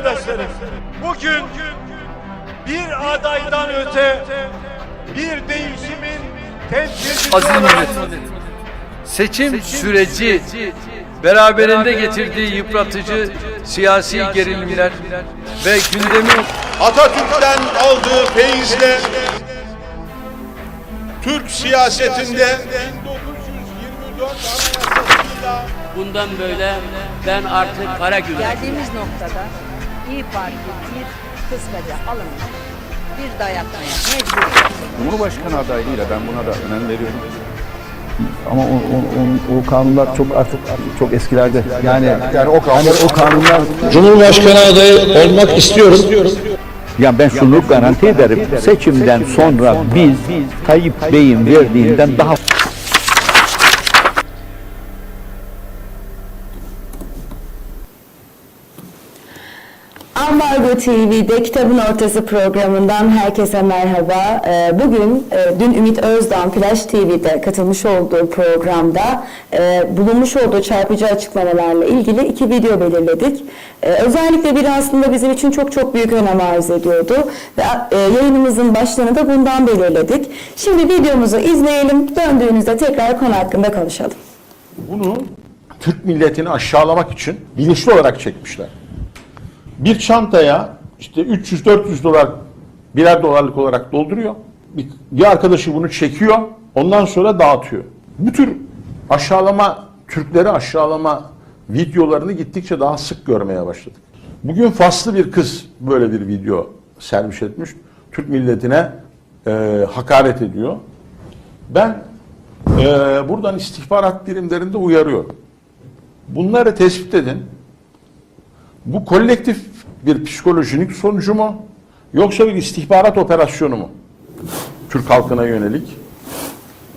arkadaşlarım. Bugün bir adaydan öte bir değişimin temsilcisi Aziz seçim süreci beraberinde getirdiği yıpratıcı siyasi gerilimler ve gündemi Atatürk'ten aldığı feyizle Türk siyasetinde 1924 Anayasası'yla Bundan böyle ben artık Karagül Geldiğimiz noktada İyi Parti bir kıskaca alınmış bir dayatmaya mecbur. Cumhurbaşkanı adaylığıyla ben buna da önem veriyorum. Ama o, o, o, o kanunlar çok artık çok eskilerde. Yani yani o kanunlar, o kanunlar Cumhurbaşkanı adayı olmak istiyorum. ya ben şunu garanti ederim. Seçimden sonra biz Tayyip Bey'in verdiğinden daha Ambargo TV'de Kitabın Ortası programından herkese merhaba. Ee, Bugün e, dün Ümit Özdağ Flash TV'de katılmış olduğu programda e, bulunmuş olduğu çarpıcı açıklamalarla ilgili iki video belirledik. Ee, Özellikle biri aslında bizim için çok çok büyük önem arz ediyordu ve e, yayınımızın başlığını da bundan belirledik. Şimdi videomuzu izleyelim, döndüğünüzde tekrar konu hakkında konuşalım. bunu Türk milletini aşağılamak için bilinçli olarak çekmişler. Bir çantaya işte 300-400 dolar birer dolarlık olarak dolduruyor. Bir, bir arkadaşı bunu çekiyor. Ondan sonra dağıtıyor. Bu tür aşağılama, Türkleri aşağılama videolarını gittikçe daha sık görmeye başladık. Bugün faslı bir kız böyle bir video servis etmiş. Türk milletine e, hakaret ediyor. Ben e, buradan istihbarat birimlerinde uyarıyorum. Bunları tespit edin. Bu kolektif bir psikolojik sonucu mu? Yoksa bir istihbarat operasyonu mu? Türk halkına yönelik.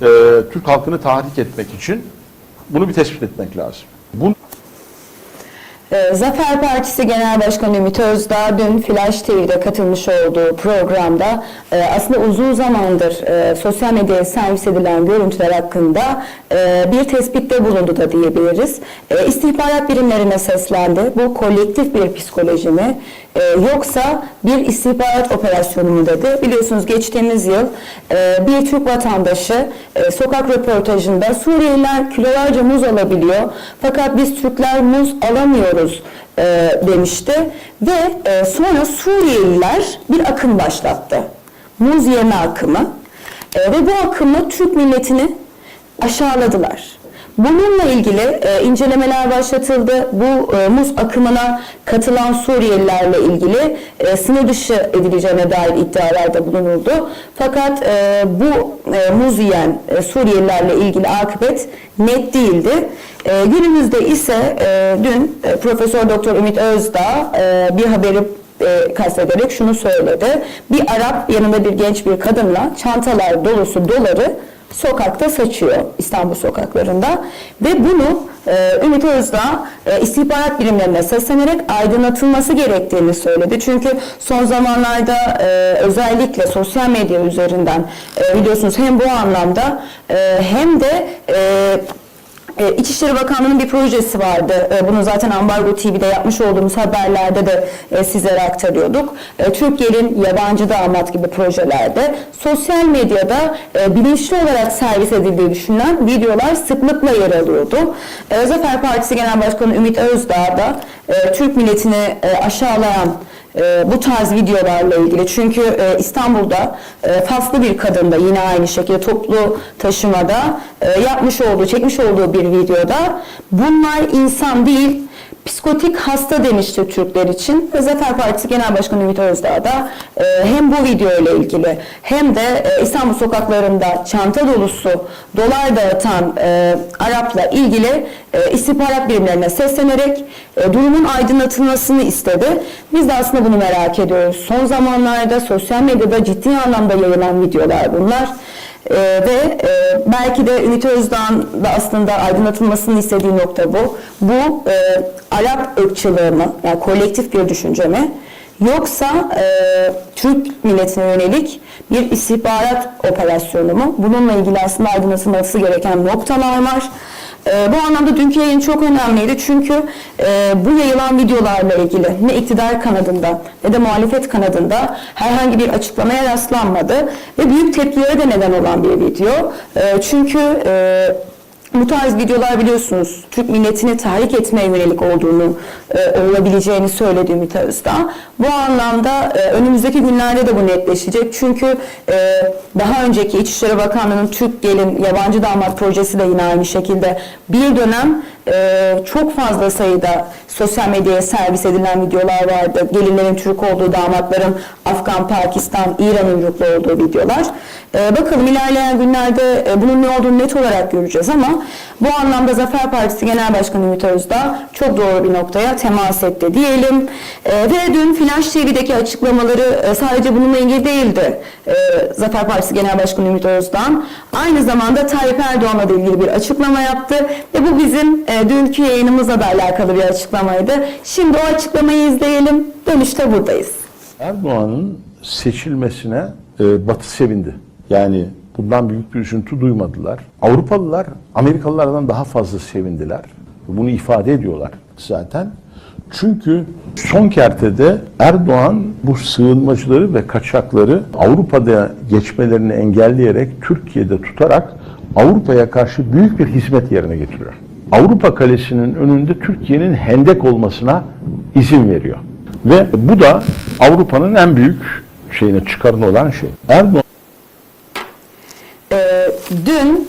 e, Türk halkını tahrik etmek için bunu bir tespit etmek lazım. Ee, Zafer Partisi Genel Başkanı Ümit Özdağ dün Flash TV'de katılmış olduğu programda e, aslında uzun zamandır e, sosyal medyaya servis edilen görüntüler hakkında e, bir tespitte bulundu da diyebiliriz. E, istihbarat birimlerine seslendi. Bu kolektif bir psikoloji mi e, yoksa bir istihbarat operasyonu mu dedi. Biliyorsunuz geçtiğimiz yıl e, bir Türk vatandaşı e, sokak röportajında Suriyeliler kilolarca muz alabiliyor fakat biz Türkler muz alamıyoruz e, demişti ve e, sonra Suriyeliler bir akım başlattı. Muz yeme akımı E, ve bu akımı Türk milletini aşağıladılar. Bununla ilgili e, incelemeler başlatıldı. Bu e, muz akımına katılan Suriyelilerle ilgili e, sınır dışı edileceğine dair iddialarda bulunuldu. Fakat e, bu muz yiyen e, Suriyelilerle ilgili akıbet net değildi. Günümüzde ise dün Profesör Doktor Ümit Özdağ bir haberi kastederek şunu söyledi. Bir Arap yanında bir genç bir kadınla çantalar dolusu doları sokakta saçıyor İstanbul sokaklarında ve bunu e, Ümit Özdağ e, istihbarat birimlerine seslenerek aydınlatılması gerektiğini söyledi. Çünkü son zamanlarda e, özellikle sosyal medya üzerinden e, biliyorsunuz hem bu anlamda e, hem de e, e, İçişleri Bakanlığı'nın bir projesi vardı. E, Bunu zaten Ambargo TV'de yapmış olduğumuz haberlerde de e, sizlere aktarıyorduk. E, Türk Gelin, Yabancı Damat gibi projelerde sosyal medyada e, bilinçli olarak servis edildiği düşünülen videolar sıklıkla yer alıyordu. E, Zafer Partisi Genel Başkanı Ümit Özdağ da e, Türk milletini e, aşağılayan e, bu tarz videolarla ilgili. Çünkü e, İstanbul'da e, faslı bir kadın da yine aynı şekilde toplu taşımada e, yapmış olduğu, çekmiş olduğu bir videoda bunlar insan değil psikotik hasta demişti Türkler için. Ve Zafer Partisi Genel Başkanı Ümit Özdağ da e, hem bu video ile ilgili hem de e, İstanbul sokaklarında çanta dolusu dolar dağıtan e, Arap'la ilgili e, istihbarat birimlerine seslenerek e, durumun aydınlatılmasını istedi. Biz de aslında bunu merak ediyoruz. Son zamanlarda sosyal medyada ciddi anlamda yayılan videolar bunlar. Ee, ve e, belki de Ümit Özdağ'ın da aslında aydınlatılmasını istediği nokta bu. Bu e, Arap ırkçılığı mı, yani kolektif bir düşünce mi? Yoksa e, Türk milletine yönelik bir istihbarat operasyonu mu? Bununla ilgili aslında aydınlatılması gereken noktalar var. E, bu anlamda dünkü yayın çok önemliydi çünkü e, bu yayılan videolarla ilgili ne iktidar kanadında ne de muhalefet kanadında herhangi bir açıklamaya rastlanmadı ve büyük tepkilere de neden olan bir video. E, çünkü e, bu tarz videolar biliyorsunuz Türk milletini tahrik etmeye yönelik olduğunu e, olabileceğini söyledi Ümit Özdağ. Bu anlamda e, önümüzdeki günlerde de bu netleşecek. Çünkü e, daha önceki İçişleri Bakanlığı'nın Türk Gelin Yabancı Damat projesi de yine aynı şekilde bir dönem e, çok fazla sayıda sosyal medyaya servis edilen videolar vardı. Gelinlerin Türk olduğu, damatların Afgan, Pakistan, İran uyruklu olduğu videolar. E, bakalım ilerleyen günlerde e, bunun ne olduğunu net olarak göreceğiz ama bu anlamda Zafer Partisi Genel Başkanı Ümit Özdağ çok doğru bir noktaya temas etti diyelim. E, ve dün Flash TV'deki açıklamaları e, sadece bununla ilgili değildi. E, Zafer Partisi Genel Başkanı Ümit Özdağ aynı zamanda Tayyip Erdoğan'la ilgili bir açıklama yaptı ve bu bizim dünkü yayınımızla da alakalı bir açıklamaydı. Şimdi o açıklamayı izleyelim. Dönüşte buradayız. Erdoğan'ın seçilmesine e, Batı sevindi. Yani bundan büyük bir üzüntü duymadılar. Avrupalılar Amerikalılardan daha fazla sevindiler. Bunu ifade ediyorlar zaten. Çünkü son kertede Erdoğan bu sığınmacıları ve kaçakları Avrupa'da geçmelerini engelleyerek Türkiye'de tutarak Avrupa'ya karşı büyük bir hizmet yerine getiriyor. Avrupa Kalesi'nin önünde Türkiye'nin hendek olmasına izin veriyor. Ve bu da Avrupa'nın en büyük şeyine çıkarını olan şey. Erdoğan Ee, dün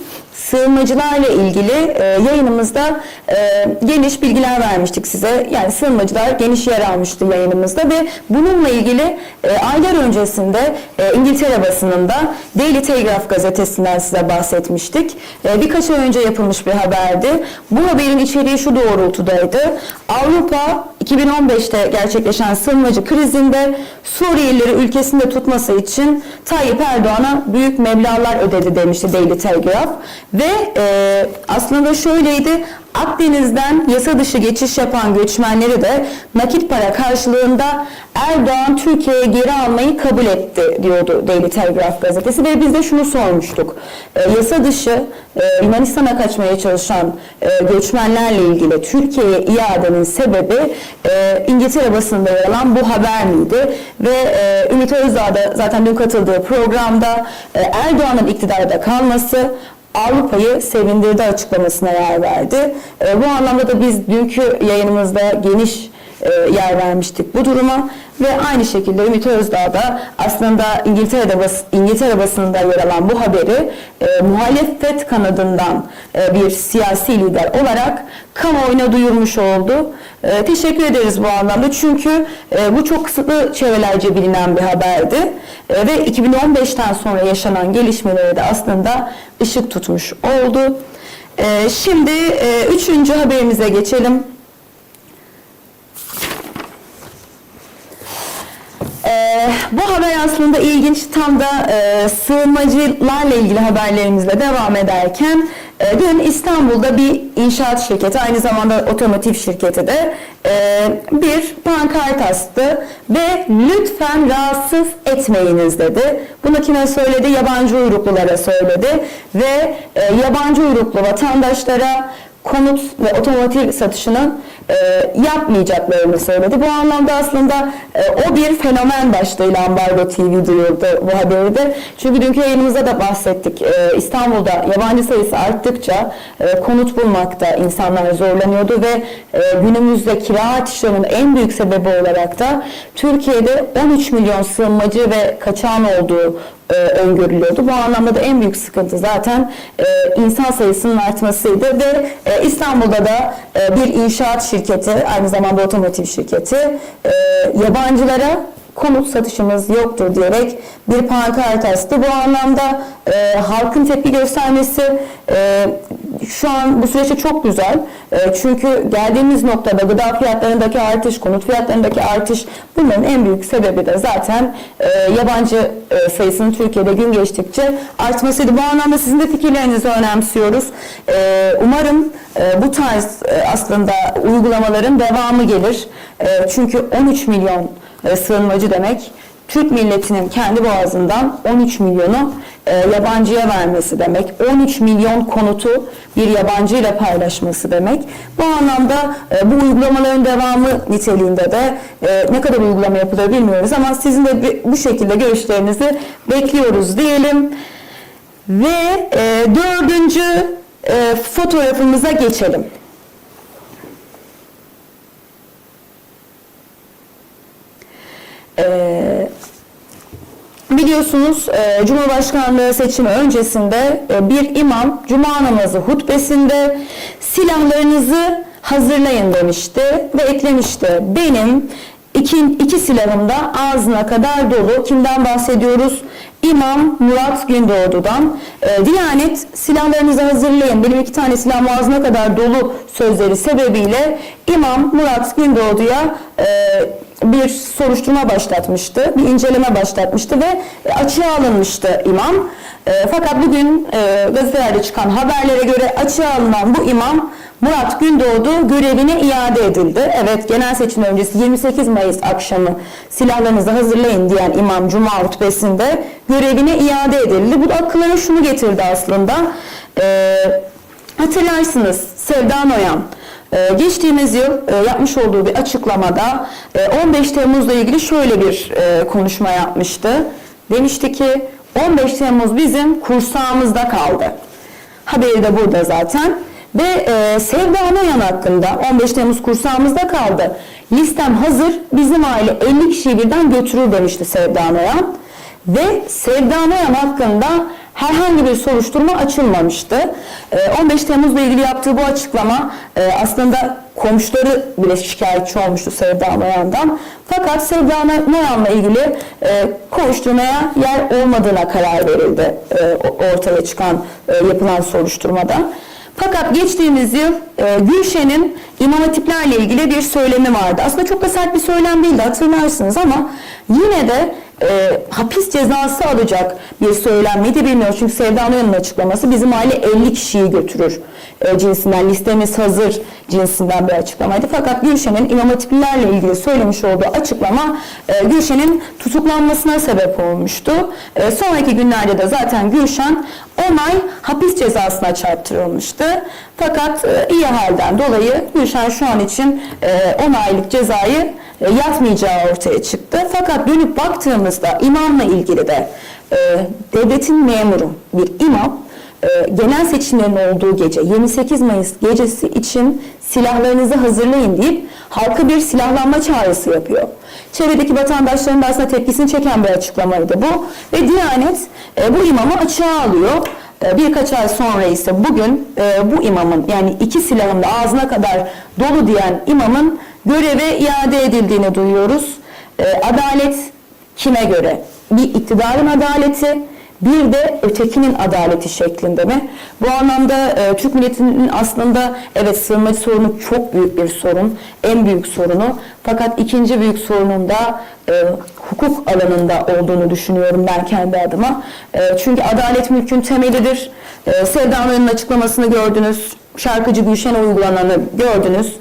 sığınmacılarla ilgili e, yayınımızda e, geniş bilgiler vermiştik size. Yani sığınmacılar geniş yer almıştı yayınımızda ve bununla ilgili e, aylar öncesinde e, İngiltere basınında Daily Telegraph gazetesinden size bahsetmiştik. E, birkaç ay önce yapılmış bir haberdi. Bu haberin içeriği şu doğrultudaydı. Avrupa 2015'te gerçekleşen sığınmacı krizinde Suriyelileri ülkesinde tutması için Tayyip Erdoğan'a büyük meblağlar ödedi demişti Daily Telegraph. Ve e, aslında şöyleydi, Akdeniz'den yasa dışı geçiş yapan göçmenleri de nakit para karşılığında Erdoğan Türkiye'ye geri almayı kabul etti diyordu Daily Telegraph gazetesi ve biz de şunu sormuştuk. E, yasa dışı e, Yunanistan'a kaçmaya çalışan e, göçmenlerle ilgili Türkiye'ye iadenin sebebi e, İngiltere basında yer alan bu haber miydi? Ve e, Ümit Özdağ da zaten dün katıldığı programda e, Erdoğan'ın iktidarda kalması Avrupa'yı sevindirdi açıklamasına yer verdi. E, bu anlamda da biz dünkü yayınımızda geniş yer vermiştik bu duruma ve aynı şekilde Ümit Özdağ da aslında İngiltere'de bas, İngiltere basınında yer alan bu haberi e, muhalefet kanadından e, bir siyasi lider olarak kamuoyuna duyurmuş oldu. E, teşekkür ederiz bu anlamda çünkü e, bu çok kısıtlı çevrelerce bilinen bir haberdi E, ve 2015'ten sonra yaşanan gelişmeleri de aslında ışık tutmuş oldu. E, şimdi e, üçüncü haberimize geçelim. Ee, bu haber aslında ilginç. Tam da e, sığınmacılarla ilgili haberlerimizle devam ederken e, dün İstanbul'da bir inşaat şirketi, aynı zamanda otomotiv şirketi de e, bir pankart astı ve lütfen rahatsız etmeyiniz dedi. Bunu kime söyledi? Yabancı uyruklulara söyledi ve e, yabancı uyruklu vatandaşlara konut ve otomotiv satışını e, yapmayacaklarını söyledi. Bu anlamda aslında e, o bir fenomen başlığıyla Ambargo TV duyurdu bu haberi. Çünkü dünkü yayınımızda da bahsettik. E, İstanbul'da yabancı sayısı arttıkça e, konut bulmakta insanlar zorlanıyordu ve e, günümüzde kira artışlarının en büyük sebebi olarak da Türkiye'de 13 milyon sığınmacı ve kaçağın olduğu e, öngörülüyordu. Bu anlamda da en büyük sıkıntı zaten e, insan sayısının artmasıydı ve e, İstanbul'da da e, bir inşaat şirketi, aynı zamanda otomotiv şirketi e, yabancılara konut satışımız yoktur diyerek bir pankart astı. Bu anlamda e, halkın tepki göstermesi e, şu an bu süreçte çok güzel. E, çünkü geldiğimiz noktada gıda fiyatlarındaki artış, konut fiyatlarındaki artış bunların en büyük sebebi de zaten e, yabancı e, sayısının Türkiye'de gün geçtikçe artmasıydı. Bu anlamda sizin de fikirlerinizi önemsiyoruz. E, umarım e, bu tarz e, aslında uygulamaların devamı gelir. E, çünkü 13 milyon e, sığınmacı demek Türk milletinin kendi boğazından 13 milyonu e, yabancıya vermesi demek. 13 milyon konutu bir yabancı ile paylaşması demek. Bu anlamda e, bu uygulamaların devamı niteliğinde de e, ne kadar uygulama yapılır bilmiyoruz ama sizin de bu şekilde görüşlerinizi bekliyoruz diyelim. Ve e, dördüncü e, fotoğrafımıza geçelim. E, Biliyorsunuz e, Cumhurbaşkanlığı seçimi öncesinde e, bir imam Cuma namazı hutbesinde silahlarınızı hazırlayın demişti ve eklemişti. Benim iki, iki silahım da ağzına kadar dolu. Kimden bahsediyoruz? İmam Murat Gündoğdu'dan. E, Diyanet silahlarınızı hazırlayın. Benim iki tane silahım ağzına kadar dolu sözleri sebebiyle İmam Murat Gündoğdu'ya e, bir soruşturma başlatmıştı, bir inceleme başlatmıştı ve açığa alınmıştı imam. E, fakat bugün e, gazetelerde çıkan haberlere göre açığa alınan bu imam Murat Gündoğdu görevine iade edildi. Evet genel seçim öncesi 28 Mayıs akşamı silahlarınızı hazırlayın diyen imam Cuma hutbesinde görevine iade edildi. Bu da akıllara şunu getirdi aslında. E, hatırlarsınız Sevda Noyan ee, Geçtiğimiz yıl e, yapmış olduğu bir açıklamada e, 15 Temmuz'la ilgili şöyle bir e, konuşma yapmıştı. Demişti ki 15 Temmuz bizim kursağımızda kaldı. Haberi de burada zaten. Ve e, Sevda Noyan hakkında 15 Temmuz kursağımızda kaldı. Listem hazır bizim aile 50 kişiyi birden götürür demişti Sevda Noyan. Ve Sevda Noyan hakkında herhangi bir soruşturma açılmamıştı. Ee, 15 Temmuz'la ilgili yaptığı bu açıklama e, aslında komşuları bile şikayetçi olmuştu Sevda Noyan'dan. Fakat Sevda Noyan'la ilgili e, kovuşturmaya yer olmadığına karar verildi e, ortaya çıkan yapılan soruşturmada. Fakat geçtiğimiz yıl Gülşen'in imam hatiplerle ilgili bir söylemi vardı. Aslında çok da sert bir söylem değildi hatırlarsınız ama yine de e, hapis cezası alacak bir söylem miydi bilmiyoruz. Çünkü Sevda Noyan'ın açıklaması bizim aile 50 kişiyi götürür e, cinsinden listemiz hazır cinsinden bir açıklamaydı. Fakat Gülşen'in imam hatiplilerle ilgili söylemiş olduğu açıklama e, Gülşen'in tutuklanmasına sebep olmuştu. E, sonraki günlerde de zaten Gülşen 10 ay hapis cezasına çarptırılmıştı. Fakat e, iyi halden dolayı Gülşen şu an için e, 10 aylık cezayı e, yatmayacağı ortaya çıktı. Fakat dönüp baktığımızda imamla ilgili de e, devletin memuru bir imam genel seçimlerin olduğu gece 28 Mayıs gecesi için silahlarınızı hazırlayın deyip halka bir silahlanma çağrısı yapıyor. Çevredeki vatandaşların da aslında tepkisini çeken bir açıklamaydı bu. Ve Diyanet e, bu imamı açığa alıyor. E, Birkaç ay sonra ise bugün e, bu imamın yani iki silahın da ağzına kadar dolu diyen imamın göreve iade edildiğini duyuyoruz. E, Adalet kime göre? Bir iktidarın adaleti, bir de ötekinin adaleti şeklinde mi? Bu anlamda e, Türk milletinin aslında evet sığınmacı sorunu çok büyük bir sorun, en büyük sorunu. Fakat ikinci büyük sorunun da e, hukuk alanında olduğunu düşünüyorum ben kendi adıma. E, çünkü adalet mülkün temelidir. E, Sevda açıklamasını gördünüz, şarkıcı Gülşen'e uygulananı gördünüz.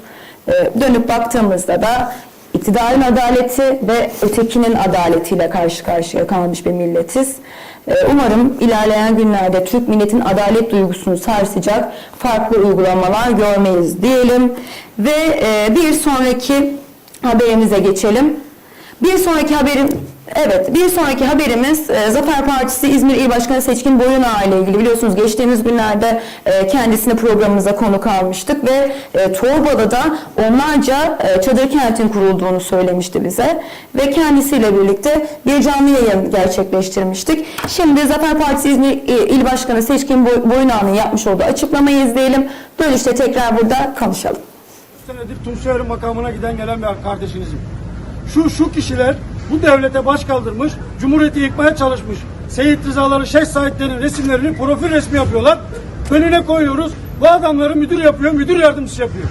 E, dönüp baktığımızda da iktidarın adaleti ve ötekinin adaletiyle karşı karşıya kalmış bir milletiz. Ee, Umarım ilerleyen günlerde Türk milletin adalet duygusunu sarsacak farklı uygulamalar görmeyiz diyelim. Ve e, bir sonraki haberimize geçelim. Bir sonraki haberim Evet, bir sonraki haberimiz e, Zafer Partisi İzmir İl Başkanı Seçkin Boyunağı ile ilgili. Biliyorsunuz geçtiğimiz günlerde e, kendisini programımıza konuk almıştık ve e, Torbalı'da onlarca e, çadır kentin kurulduğunu söylemişti bize ve kendisiyle birlikte bir canlı yayın gerçekleştirmiştik. Şimdi Zafer Partisi İzmir İl Başkanı Seçkin Boy- Boyunağı'nın yapmış olduğu açıklamayı izleyelim. Dönüşte tekrar burada konuşalım. senedir Tunçer makamına giden gelen bir kardeşinizim. Şu şu kişiler bu devlete baş kaldırmış, cumhuriyeti yıkmaya çalışmış. Seyit Rızaları, Şeyh Saidlerin resimlerini profil resmi yapıyorlar. Önüne koyuyoruz. Bu adamları müdür yapıyor, müdür yardımcısı yapıyor.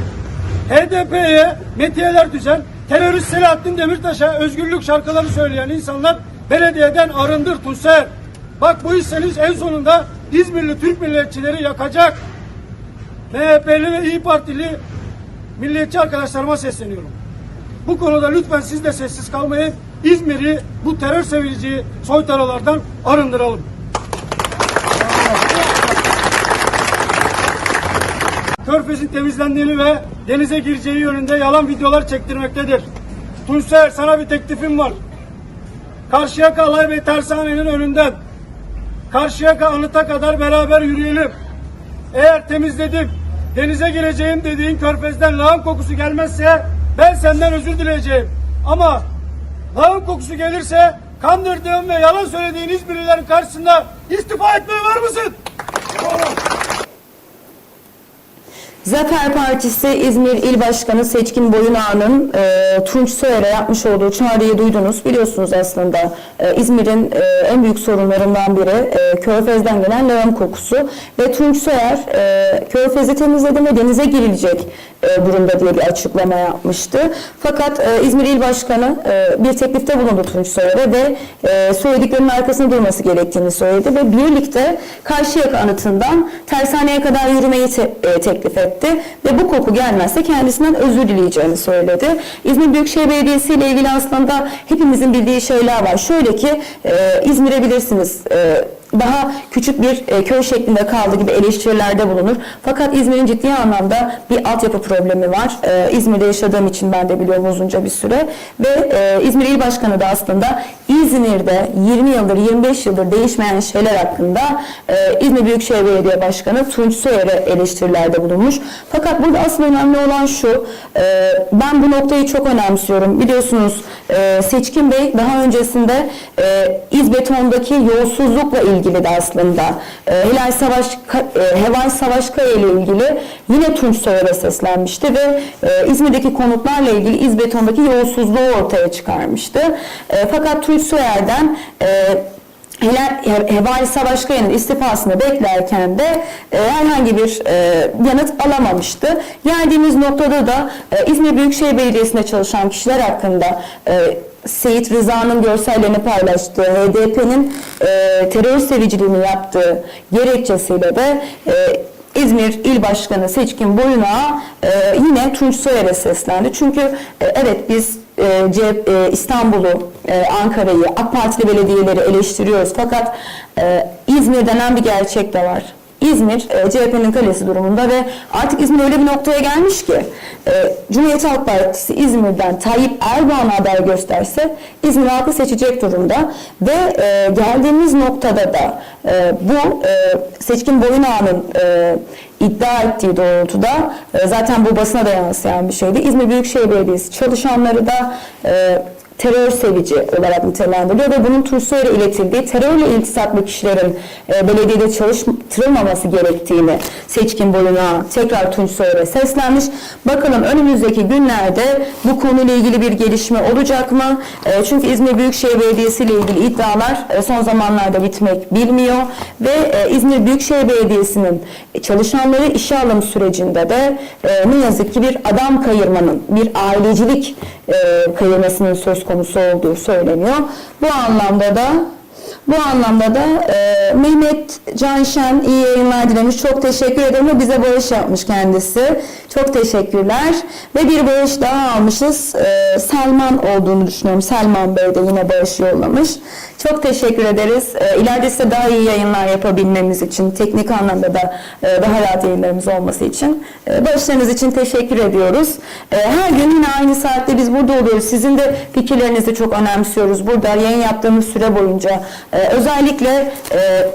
HDP'ye metiyeler düzen, terörist Selahattin Demirtaş'a özgürlük şarkıları söyleyen insanlar belediyeden arındır Tunçer. Bak bu hisseniz en sonunda İzmirli Türk milliyetçileri yakacak. MHP'li ve İyi Partili milliyetçi arkadaşlarıma sesleniyorum. Bu konuda lütfen siz de sessiz kalmayın. İzmir'i bu terör sevici soytaralardan arındıralım. Körfez'in temizlendiğini ve denize gireceği yönünde yalan videolar çektirmektedir. Tunçer sana bir teklifim var. Karşıyaka Alay Bey Tersane'nin önünden Karşıyaka Anıt'a kadar beraber yürüyelim. Eğer temizledim, denize gireceğim dediğin körfezden lağım kokusu gelmezse ben senden özür dileyeceğim. Ama lağım kokusu gelirse kandırdığım ve yalan söylediğin İzmirlilerin karşısında istifa etmeye var mısın? Zafer Partisi İzmir İl Başkanı Seçkin Boyunağ'ın e, Tunç Soyer'e yapmış olduğu çağrıyı duydunuz. Biliyorsunuz aslında e, İzmir'in e, en büyük sorunlarından biri e, Körfez'den gelen lağım kokusu. Ve Tunç Soyer e, Körfez'i temizledim ve denize girilecek e, durumda diye bir açıklama yapmıştı. Fakat e, İzmir İl Başkanı e, bir teklifte bulundu Tunç Soyer'e ve e, söylediklerinin arkasında durması gerektiğini söyledi ve birlikte Karşıyaka anıtından tersaneye kadar yürümeyi te- e, teklif etti ve bu koku gelmezse kendisinden özür dileyeceğini söyledi. İzmir Büyükşehir Belediyesi ile ilgili aslında hepimizin bildiği şeyler var. Şöyle ki e, İzmir'e bilirsiniz e, daha küçük bir e, köy şeklinde kaldı gibi eleştirilerde bulunur. Fakat İzmir'in ciddi anlamda bir altyapı problemi var. E, İzmir'de yaşadığım için ben de biliyorum uzunca bir süre. Ve e, İzmir İl Başkanı da aslında İzmir'de 20 yıldır 25 yıldır değişmeyen şeyler hakkında e, İzmir Büyükşehir Belediye Başkanı Tunç Soyer'e eleştirilerde bulunmuş. Fakat burada asıl önemli olan şu, e, ben bu noktayı çok önemsiyorum. Biliyorsunuz e, Seçkin Bey daha öncesinde e, İzbeton'daki yolsuzlukla ilgili de aslında e, Hilal Savaş, e, Heval Savaşkaya ile ilgili yine Tunç Soyer'e seslenmişti ve e, İzmir'deki konutlarla ilgili İzbeton'daki yolsuzluğu ortaya çıkarmıştı. E, fakat Tunç Soyer'den e, Hevali Savaşkaya'nın istifasını beklerken de e, herhangi bir e, yanıt alamamıştı. Geldiğimiz noktada da e, İzmir Büyükşehir Belediyesi'nde çalışan kişiler hakkında e, Seyit Rıza'nın görsellerini paylaştığı, HDP'nin e, terör seviciliğini yaptığı gerekçesiyle de e, İzmir İl Başkanı Seçkin Boyun'a e, yine Tunç Soyer'e seslendi. Çünkü e, evet biz e, CHP, e, İstanbul'u, e, Ankara'yı, AK Partili belediyeleri eleştiriyoruz. Fakat e, İzmir denen bir gerçek de var. İzmir e, CHP'nin kalesi durumunda ve artık İzmir öyle bir noktaya gelmiş ki e, Cumhuriyet Halk Partisi İzmir'den Tayyip Erdoğan aday gösterse İzmir halkı seçecek durumda ve e, geldiğimiz noktada da e, bu e, Seçkin Boyunağ'ın e, iddia ettiği doğrultuda e, zaten bu basına da yansıyan bir şeydi. İzmir Büyükşehir Belediyesi çalışanları da e, terör sevici olarak nitelendiriliyor ve bunun Tursoy'a iletildiği terörle iltisaklı kişilerin e, belediyede çalıştırılmaması gerektiğini seçkin boyuna tekrar Tunç Soyer'e seslenmiş. Bakalım önümüzdeki günlerde bu konuyla ilgili bir gelişme olacak mı? E, çünkü İzmir Büyükşehir Belediyesi ile ilgili iddialar e, son zamanlarda bitmek bilmiyor ve e, İzmir Büyükşehir Belediyesi'nin çalışanları işe alım sürecinde de e, ne yazık ki bir adam kayırmanın, bir ailecilik e, kayırmasının söz konusu olduğu söyleniyor. Bu anlamda da bu anlamda da e, Mehmet Canşen iyi yayınlar dilemiş. Çok teşekkür ederim. O bize bağış yapmış kendisi. Çok teşekkürler. Ve bir bağış daha almışız. E, Selman olduğunu düşünüyorum. Selman Bey de yine bağış yollamış. Çok teşekkür ederiz. E, ileride size daha iyi yayınlar yapabilmemiz için, teknik anlamda da e, daha rahat yayınlarımız olması için e, bağışlarınız için teşekkür ediyoruz. E, her gün yine aynı saatte biz burada oluyoruz. Sizin de fikirlerinizi çok önemsiyoruz. Burada yayın yaptığımız süre boyunca e, özellikle e,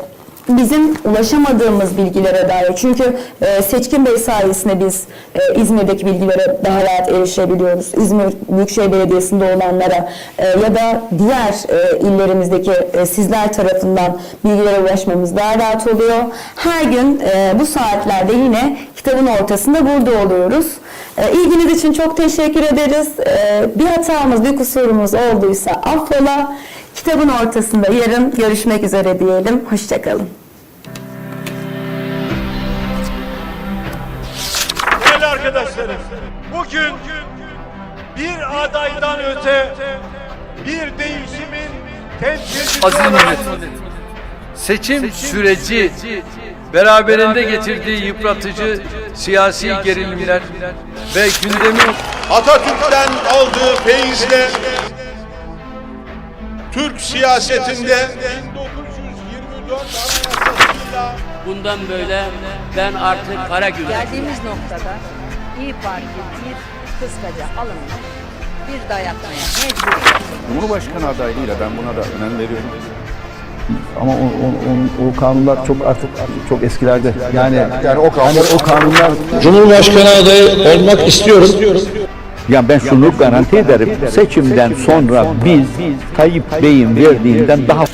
bizim ulaşamadığımız bilgilere dair. Çünkü e, Seçkin Bey sayesinde biz e, İzmir'deki bilgilere daha rahat erişebiliyoruz. İzmir Büyükşehir Belediyesi'nde olanlara ya da diğer illerimizdeki sizler tarafından bilgilere ulaşmamız daha rahat oluyor. Her gün bu saatlerde yine kitabın ortasında burada oluyoruz. E, ilginiz için çok teşekkür ederiz. Bir hatamız, bir kusurumuz olduysa affola. Kitabın ortasında yarın görüşmek üzere diyelim. Hoşçakalın. Değerli arkadaşlarım, bugün bir adaydan öte bir değişimin temsilcisi Aziz millet, seçim süreci beraberinde getirdiği yıpratıcı siyasi gerilimler ve gündemi Atatürk'ten aldığı feyizle Türk siyasetinde 1924 Anayasası'yla Bundan böyle ben artık kara gün. Geldiğimiz noktada İyi Parti bir kıskaca alınmış, bir dayatmaya mecbur. Cumhurbaşkanı adaylığıyla ben buna da önem veriyorum. Ama o, o, o, o kanunlar çok artık çok eskilerde. Yani yani o kanunlar, o kanunlar Cumhurbaşkanı adayı olmak istiyorum. Ya ben şunu garanti ederim. Seçimden sonra biz Tayyip Bey'in verdiğinden daha